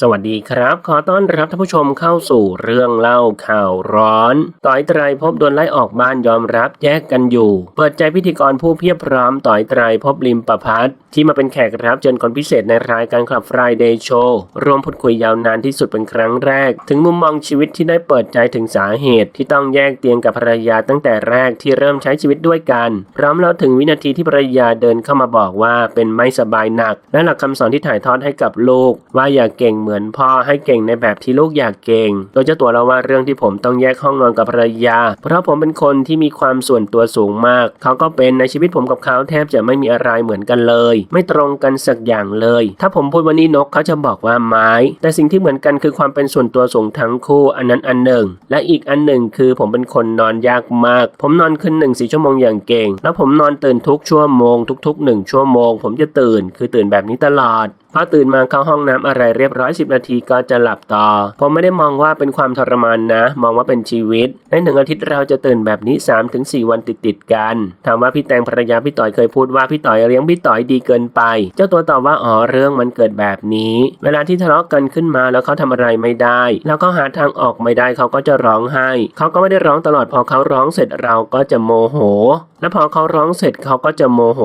สวัสดีครับ ขอต้อนรับท่านผู้ชมเข้าสู่เรื่องเล่าข่าวร้อน ต่อยไตรภพโดนไล่ออกบ้านยอมรับแยกกันอยู่ เปิดใจพิธีกรผู้เพียบพร้อมต่อยไตรภพลิมประพัฒที่มาเป็นแขกรับเชิญคนพิเศษในรายการคลับ Friday Show รวมพูดคุยยาวนานที่สุดเป็นครั้งแรก ถึงมุมมองชีวิตที่ได้เปิดใจถึงสาเหตุ ที่ต้องแยกเตียงกับภรรยาตั้งแต่แรกที่เริ่มใช้ชีวิตด้วยกัน พร้อมเล่าถึงวินาทีที่ภรรยาเดินเข้ามาบอกว่าเป็นไม่สบายหนัก และหลักคำสอนที่ถ่ายทอดให้กับลูกว่าอย่าเก่งเหมือนพ่อให้เก่งในแบบที่ลูกอยากเก่ง โดยเจ้าตัวเล่าว่าเรื่องที่ผมต้องแยกห้องนอนกับภรรยา เพราะผมเป็นคนที่มีความส่วนตัวสูงมาก เขาก็เป็นในชีวิตผมกับเขาแทบจะไม่มีอะไรเหมือนกันเลย ไม่ตรงกันสักอย่างเลย ถ้าผมพูดวันนี้นกเขาจะบอกว่าไม้ แต่สิ่งที่เหมือนกันคือความเป็นส่วนตัวสูงทั้งคู่อันนั้นอันหนึ่ง และอีกอันหนึ่งคือผมเป็นคนนอนยากมาก ผมนอนขึ้นหนึ่งสี่ชั่วโมงอย่างเก่ง แล้วผมนอนตื่นทุกชั่วโมง ทุกๆหนึ่งชั่วโมง ผมจะตื่น คือตื่นแบบนี้ตลอด พอตื่นมาเข้าห้องน้ำอะไรเรียบร้อย 10 นาทีก็จะหลับต่อ ผมไม่ได้มองว่าเป็นความทรมานนะ มองว่าเป็นชีวิต ในหนึ่งอาทิตย์เราจะตื่นแบบนี้ 3-4 วันติดติดๆกัน ถามว่าพี่แตงภรรยาพี่ต่อยเคยพูดว่าพี่ต่อยเลี้ยงพี่ต่อยดีเกินไป เจ้าตัวตอบว่าอ๋อเรื่องมันเกิดแบบนี้ เวลาที่ทะเลาะกันขึ้นมาแล้วเขาทำอะไรไม่ได้ แล้วก็หาทางออกไม่ได้เขาก็จะร้องไห้ เขาก็ไม่ได้ร้องตลอดพอเขาร้องเสร็จเราก็จะโมโห แล้วพอเขาร้องเสร็จเขาก็จะโมโห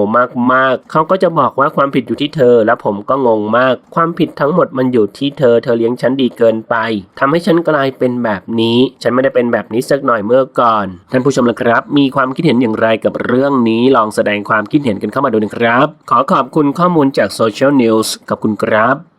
มากๆ เขาก็จะบอกว่าความผิดอยู่ที่เธอ แล้วผมก็งงมาก ความผิดทั้งหมดมันอยู่ที่เธอ เธอเลี้ยงฉันดีเกินไปทำให้ฉันกลายเป็นแบบนี้ ฉันไม่ได้เป็นแบบนี้สักหน่อยเมื่อก่อน ท่านผู้ชมละครับ มีความคิดเห็นอย่างไรกับเรื่องนี้ ลองแสดงความคิดเห็นกันเข้ามาดูนะครับ ขอขอบคุณข้อมูลจากโซเชียลนิวส์กับคุณครับ